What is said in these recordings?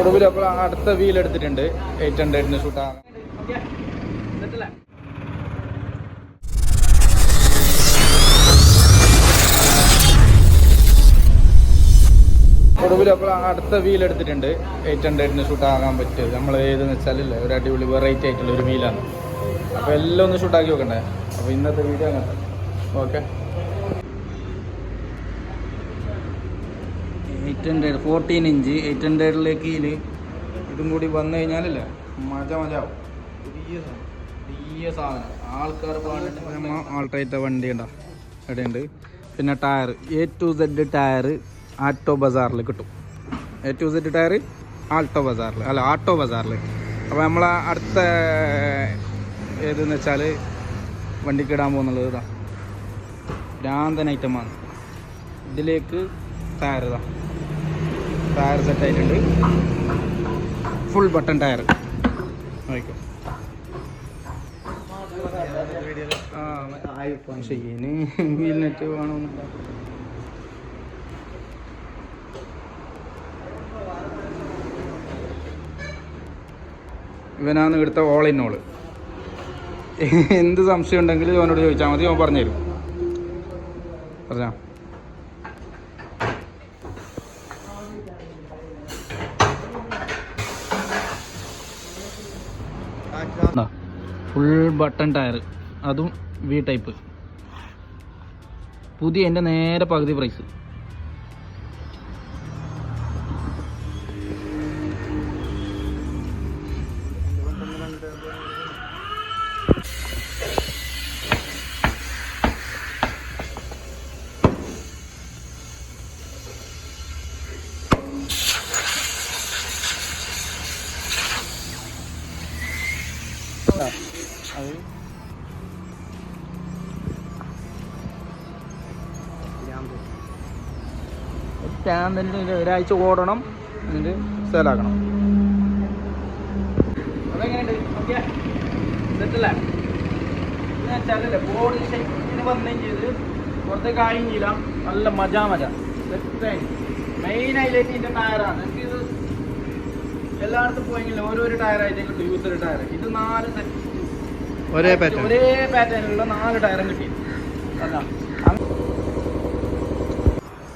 ഒടുവിൽ അപ്പോൾ അടുത്ത വീൽ എടുത്തിട്ടുണ്ട്. എയ്റ്റ് ഹൺഡ്രഡിന് ഷൂട്ടാണ് ഒടുവിൽ അപ്പോൾ അടുത്ത വീൽ എടുത്തിട്ടുണ്ട്. എയ്റ്റ് ഹൺഡ്രഡിന് ഷൂട്ടാകാൻ പറ്റും നമ്മൾ ഏതെന്ന് വെച്ചാലില്ല ഒരു അടിപൊളി വെറൈറ്റി ആയിട്ടുള്ള ഒരു വീലാണ് അപ്പോൾ എല്ലാം ഒന്ന് ഷൂട്ടാക്കി വെക്കണ്ടേ? അപ്പോൾ ഇന്നത്തെ വീഡിയോ അങ്ങനെ okay eight hundred fourteen inch eight ഹൺഡ്രഡിലേക്ക് ഇതിൽ ഇതും കൂടി വന്നു കഴിഞ്ഞാലല്ലേ മജ മജാവും പുതിയ പുതിയ സാധനം. ആൾക്കാർ ആൾട്രേറ്റ വണ്ടി ഉണ്ടോ ഇവിടെയുണ്ട് പിന്നെ tyre. A to Z tyre auto ബസാറിൽ കിട്ടും. A to Z tyre Alto ബസാറിൽ. അല്ല ആട്ടോ ബസാറിൽ. അപ്പോൾ നമ്മൾ അടുത്ത ഏതെന്ന് വെച്ചാൽ വണ്ടിക്ക് ഇടാൻ പോകുന്നുള്ളത് ഇതാ. ഭ്രാന്തൻ ഐറ്റമാണ് ഇതിലേക്ക് ടയർ ഇതാ. ടയർ സെറ്റ് ആയിട്ടുണ്ട്. ഫുൾ ബട്ടൺ ടയർ നോക്കിക്കോ. ആ ശരിന് വേണമെന്നില്ല ഇവനാണ് ഇവിടുത്തെ ഓൾ ഓൾ എന്ത് സംശയം ഉണ്ടെങ്കിലും അവനോട് ചോദിച്ചാൽ മതി അവൻ പറഞ്ഞുതരും. പറഞ്ഞാ? ഫുൾ ബട്ടൺ ടയർ അതും വി ടൈപ്പ് പുതിയ എന്റെ നേരെ പകുതി പ്രൈസ് ഒരാഴ്ച ഓടണം എന്നിട്ട് സെയിലാക്കണം പുറത്തേക്ക് ആയില്ല നല്ല മജ മജ. മെയിൻ ഹൈലൈറ്റ് ഇതിന്റെ ടയറാണ് എല്ലായിടത്തും പോയെങ്കിലും ഓരോരോ ടയറായിട്ട് കിട്ടും. യൂസർ ടയർ ഇത് നാല് set ഒരേ പാറ്റേൺ ഒരേ പാറ്റേണിലുള്ള നാല് ടയറും കിട്ടി.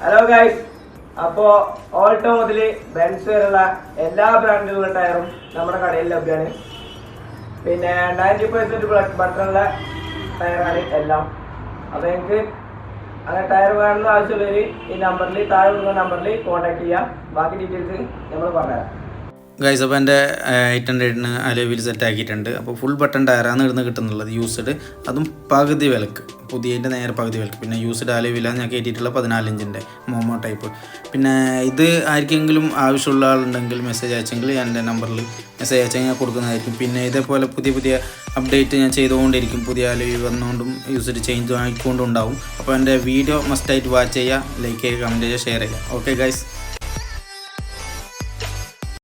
ഹലോ ഗൈസ് അപ്പോ ഓൾട്ടോ മുതൽ ബെൻസ് വരെയുള്ള എല്ലാ ബ്രാൻഡുകളുടെ ടയറും നമ്മുടെ കടയിൽ ലഭ്യമാണ് പിന്നെ നയന്റി പെർസെന്റ് ബട്ടറുള്ള ടയറാണ് എല്ലാം. അപ്പൊ നിങ്ങൾക്ക് അങ്ങനെ ടയർ വേണമെന്ന് ആവശ്യമുള്ളവർ ഈ നമ്പറിൽ താഴെ കൊടുക്കുന്ന നമ്പറിൽ കോൺടാക്ട് ചെയ്യാം. ബാക്കി ഡീറ്റെയിൽസ് നമ്മൾ പറഞ്ഞുതരാം. ഗൈസ് അപ്പോൾ എന്റെ എയ്റ്റ് ഹൺഡ്രഡിന് അലോവിൽ സെറ്റ് ആക്കിയിട്ടുണ്ട്. അപ്പോൾ ഫുൾ ബട്ടൺ ടയറാണ് ഇടുന്ന കിട്ടുന്നുള്ളത് യൂസ്ഡ് അതും പകുതി വിലക്ക് പുതിയതിന്റെ നേരെ പകുതി വിലക്ക്. പിന്നെ യൂസ്ഡ് അലോവിലാണ് ഞാൻ കയറ്റിയിട്ടുള്ള പതിനാലിഞ്ചിന്റെ മോമോ ടൈപ്പ് പിന്നെ ഇത് ആർക്കെങ്കിലും ആവശ്യമുള്ള ആളുണ്ടെങ്കിൽ മെസ്സേജ് അയച്ചെങ്കിൽ എന്റെ നമ്പറിൽ മെസ്സേജ് അയച്ചാൽ ഞാൻ കൊടുക്കുന്നതായിരിക്കും. പിന്നെ ഇതേപോലെ പുതിയ പുതിയ അപ്ഡേറ്റ് ഞാൻ ചെയ്തുകൊണ്ടിരിക്കും. പുതിയ അലോവി വന്നുകൊണ്ടും യൂസ്ഡ് ചേഞ്ച് ആയിക്കൊണ്ടും ഉണ്ടാവും. അപ്പോൾ എന്റെ വീഡിയോ മസ്റ്റായിട്ട് വാച്ച് ചെയ്യുക ലൈക്ക് ചെയ്യുക കമന്റ് ചെയ്യുക ഷെയർ ചെയ്യുക. Okay guys